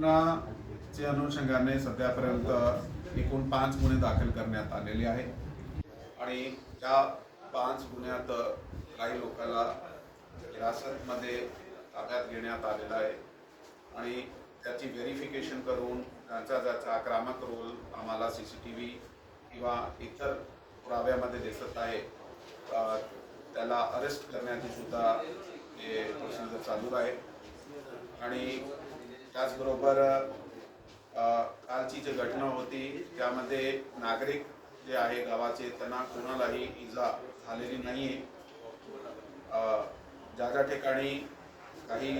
घटनाच्या अनुषंगाने सध्यापर्यंत एकूण पाच गुन्हे दाखल करण्यात आलेले आहेत. आणि त्या पाच गुन्ह्यात काही लोकांना हिरासतमध्ये ताब्यात घेण्यात आलेलं आहे. आणि त्याची व्हेरिफिकेशन करून त्यांचा ज्याचा आक्रमक रोल आम्हाला सी सी टी व्ही किंवा इतर पुराव्यामध्ये दिसत आहे त्याला अरेस्ट करण्याची सुद्धा हे प्रोसिजर चालू आहे. आणि त्याचबरोबर कालची जी घटना होती त्यामध्ये नागरिक जे आहे गावाचे त्यांना कोणालाही इजा झालेली नाही आहे ज्या ज्या ठिकाणी काही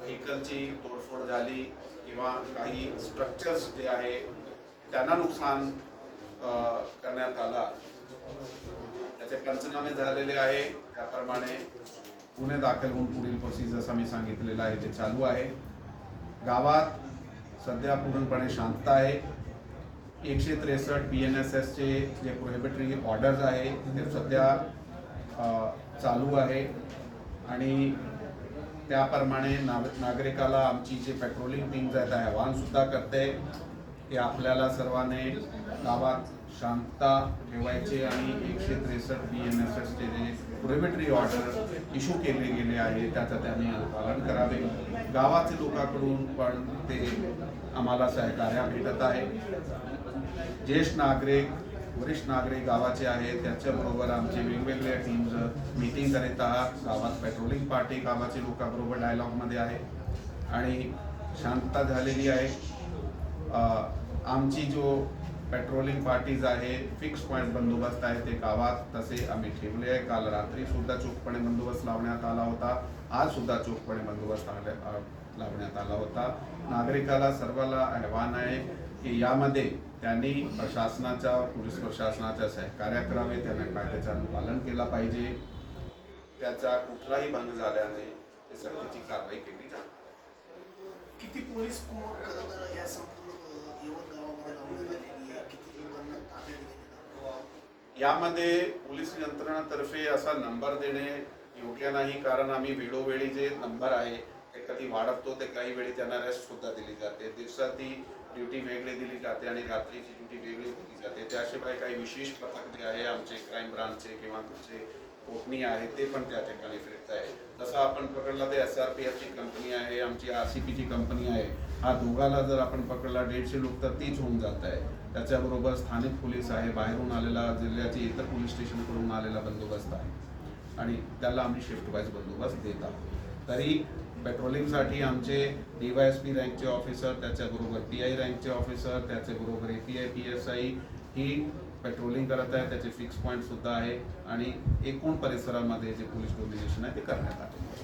व्हेकलची तोडफोड झाली किंवा काही स्ट्रक्चर्स जे आहे त्यांना नुकसान करण्यात आला. त्याचे पंचनामे झालेले आहे. त्याप्रमाणे गुन्हे दाखल होऊन पुढील प्रोसिजर्स आम्ही सांगितलेलं आहे ते चालू आहे. गावात सध्या पूर्णपणे शांतता आहे. एकशे त्रेसष्ट बी एन एस एसचे जे प्रोहिबिटरी ऑर्डर्स आहे ते सध्या चालू आहे. आणि त्याप्रमाणे नाग नागरिकाला आमची जे पेट्रोलिंग टीम्स आहेत ते आव्हानसुद्धा करते. की आपल्याला सर्वांनी गावात शांतता ठेवायचे आणि एकशे त्रेसष्ट बी एन एस एसचे जे प्रोहिबिटरी ऑर्डर इशू केले गेले आहे त्याचं त्यांनी पालन करावे. गावाचे लोकांकडून पण ते आम्हाला सहकार्य भेटत आहे. ज्येष्ठ नागरिक वरिष्ठ नागरिक गावाचे आहेत त्याच्याबरोबर आमचे वेगवेगळ्या टीम्स मीटिंग करीत आहात. गावात पेट्रोलिंग पार्टी गावाचे लोकांबरोबर डायलॉगमध्ये आहे. आणि शांतता झालेली आहे. आमची जो पेट्रोलिंग पार्टीज आहे फिक्स पॉईंट बंदोबस्त आहे ते गावात तसे आम्ही ठेवले आहे. काल रात्री सुद्धा चोखपणे बंदोबस्त लावण्यात आला होता. आज सुद्धा चोखपणे बंदोबस्त लावण्यात आला होता. नागरिकाला सर्वाला आव्हान आहे की यामध्ये त्यांनी प्रशासनाच्या पोलीस प्रशासनाच्या सहकार्य करावे त्यांना कायद्याचं पालन केलं पाहिजे. त्याचा कुठलाही भंग झाल्याने ते सक्तीची कारवाई केली जाते किती पोलीस या यामध्ये पोलीस यंत्रणातर्फे असा नंबर देणे योग्य नाही कारण आम्ही वेळोवेळी जे नंबर आहे कधी वाढवतो ते काही वेळी त्यांना रेस्ट सुद्धा दिली जाते. दिवसात ती ड्युटी वेगळी दिली जाते आणि रात्रीची ड्युटी वेगळी दिली जाते. त्याशिवाय काही विशेष पथक जे आहे आमचे क्राईम ब्रांचचे किंवा तुमचे कोकणी आहे ते पण त्या ठिकाणी फिरत आहे. जसं आपण पकडला ते एस आर पी एफची कंपनी आहे आमची आर सी पीची कंपनी आहे. हा दोघाला जर आपण पकडला दीडशे लोक तर तीच होऊन जात आहे. त्याच्याबरोबर स्थानिक पोलीस आहे बाहेरून आलेला जिल्ह्याचे इतर पोलीस स्टेशनकडून आलेला बंदोबस्त आहे. आणि त्याला आम्ही शिफ्ट वाईज बंदोबस्त देत आहोत. तरी पेट्रोलिंगसाठी आमचे डी वाय एस पी रँकचे ऑफिसर त्याच्याबरोबर पी आय रँकचे ऑफिसर त्याच्याबरोबर A P I P S I he patrolling करत आहे त्याचे फिक्स पॉईंटसुद्धा आहे. आणि एकूण परिसरामध्ये जे पोलीस डोमिनेशन आहे ते करण्यात आले.